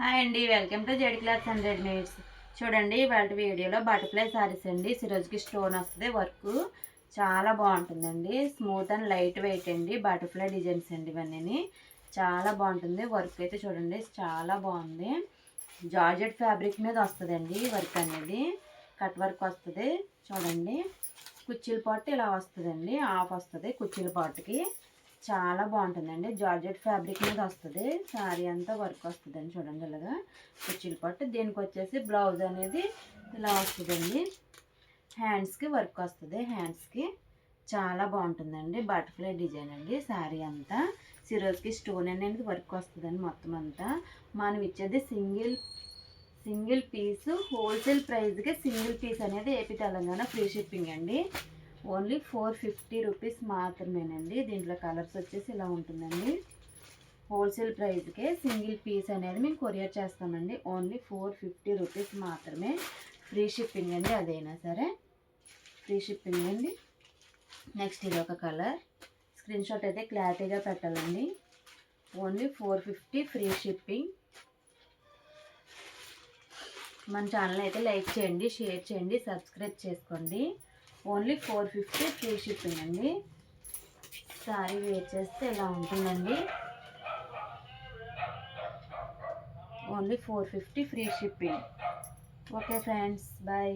Hi అండి welcome to Z class hundred minutes చూడండి వాటి వీడియోలో బటర్ఫ్లై సారీస్ అండి. సిరోజ్కి స్టోన్ వస్తుంది వర్క్ చాలా బాగుంటుందండి. స్మూత్ అండ్ లైట్ వెయిట్ అండి బటర్ఫ్లై డిజైన్స్ అండి ఇవన్నీ చాలా బాగుంటుంది వర్క్ అయితే చూడండి చాలా బాగుంది. జార్జెట్ ఫ్యాబ్రిక్ మీద వస్తుందండి వర్క్ అనేది కట్ వర్క్ వస్తుంది చూడండి. కుర్చీల పాటు ఇలా వస్తుందండి ఆఫ్ వస్తుంది కుర్చీల పాటుకి. చాలా బాగుంటుందండి. జార్జెట్ ఫ్యాబ్రిక్ మీద వస్తుంది. శారీ అంతా వర్క్ వస్తుందండి చూడండి ఇలాగా. కుర్చీల పట్టు దీనికి వచ్చేసి బ్లౌజ్ అనేది ఇలా వస్తుందండి. హ్యాండ్స్కి వర్క్ వస్తుంది. హ్యాండ్స్కి చాలా బాగుంటుందండి. బటర్ఫ్లై డిజైన్ అండి శారీ అంతా. సిరోజ్కి స్టోన్ అనేది వర్క్ వస్తుందండి మొత్తం అంతా. మనం ఇచ్చేది సింగిల్ సింగిల్ పీస్. హోల్సేల్ ప్రైస్కి సింగిల్ పీస్ అనేది ఏపీ తెలంగాణ ఫ్రీ షిప్పింగ్ అండి. ఓన్లీ ఫోర్ ఫిఫ్టీ రూపీస్ మాత్రమేనండి. దీంట్లో కలర్స్ వచ్చేసి ఇలా ఉంటుందండి. హోల్సేల్ ప్రైస్కే సింగిల్ పీస్ అనేది మేము కొరియర్ చేస్తామండి. ఓన్లీ ఫోర్ ఫిఫ్టీ రూపీస్ మాత్రమే. ఫ్రీ షిప్పింగ్ అండి అదైనా సరే. ఫ్రీ షిప్పింగ్ అండి. నెక్స్ట్ ఇది ఒక కలర్. స్క్రీన్ షాట్ అయితే క్లారిటీగా పెట్టాలండి. Only four fifty free shipping. మన ఛానల్ అయితే లైక్ చేయండి షేర్ చేయండి సబ్స్క్రైబ్ చేసుకోండి. Only four fifty free shipping అండి. సారీ వేర్ చేస్తే ఇలా ఉంటుందండి. Only four fifty free shipping. Okay friends bye.